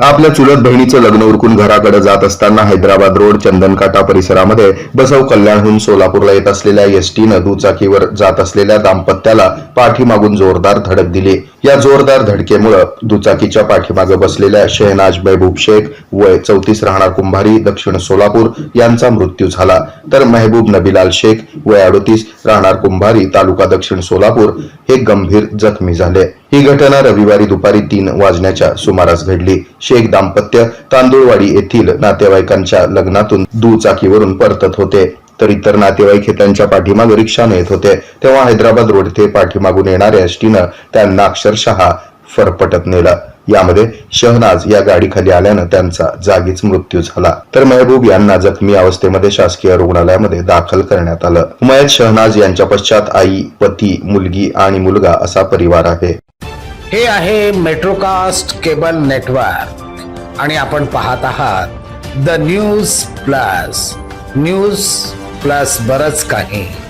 आपल्या चुलत बहिणीचं लग्न उरकून घराकडे जात असताना हैदराबाद रोड चंदनकाटा परिसरामध्ये बसव कल्याणहून सोलापूरला येत असलेल्या एसटीनं दुचाकीवर जात असलेल्या दाम्पत्याला पाठीमागून जोरदार धडक दिली. या जोरदार धडकेमुळे दुचाकीच्या पाठीमागे बसलेल्या शहनाज महबूब शेख वय चौतीस राहणार कुंभारी दक्षिण सोलापूर यांचा मृत्यू झाला. तर महबूब नबीलाल शेख वय अडोतीस राहणार कुंभारी तालुका दक्षिण सोलापूर हे गंभीर जखमी झाले. ही घटना रविवारी दुपारी तीन वाजण्याच्या सुमारास घडली. शेख दाम्पत्य तांदूळवाडी येथील नातेवाईकांच्या लग्नातून दुचाकीवरून परतत होते. तर इतर नातेवाईक हे त्यांच्या पाठीमागे रिक्षाने येत होते. तेव्हा हैदराबाद रोड येथे पाठीमागून येणाऱ्या एसटीनं त्यांना अक्षरशः फरफटत नेलं. यामध्ये शहनाज या गाडीखाली आल्यानं त्यांचा जागीच मृत्यू झाला. तर महबूब यांना जखमी अवस्थेमध्ये शासकीय रुग्णालयामध्ये दाखल करण्यात आलं. उमयत शहनाज यांच्या पश्चात आई पती मुलगी आणि मुलगा असा परिवार आहे. हे आहे मेट्रोकास्ट केबल नेटवर्क. आणि आपण पाहत आहात the news plus. News plus बरंच काही.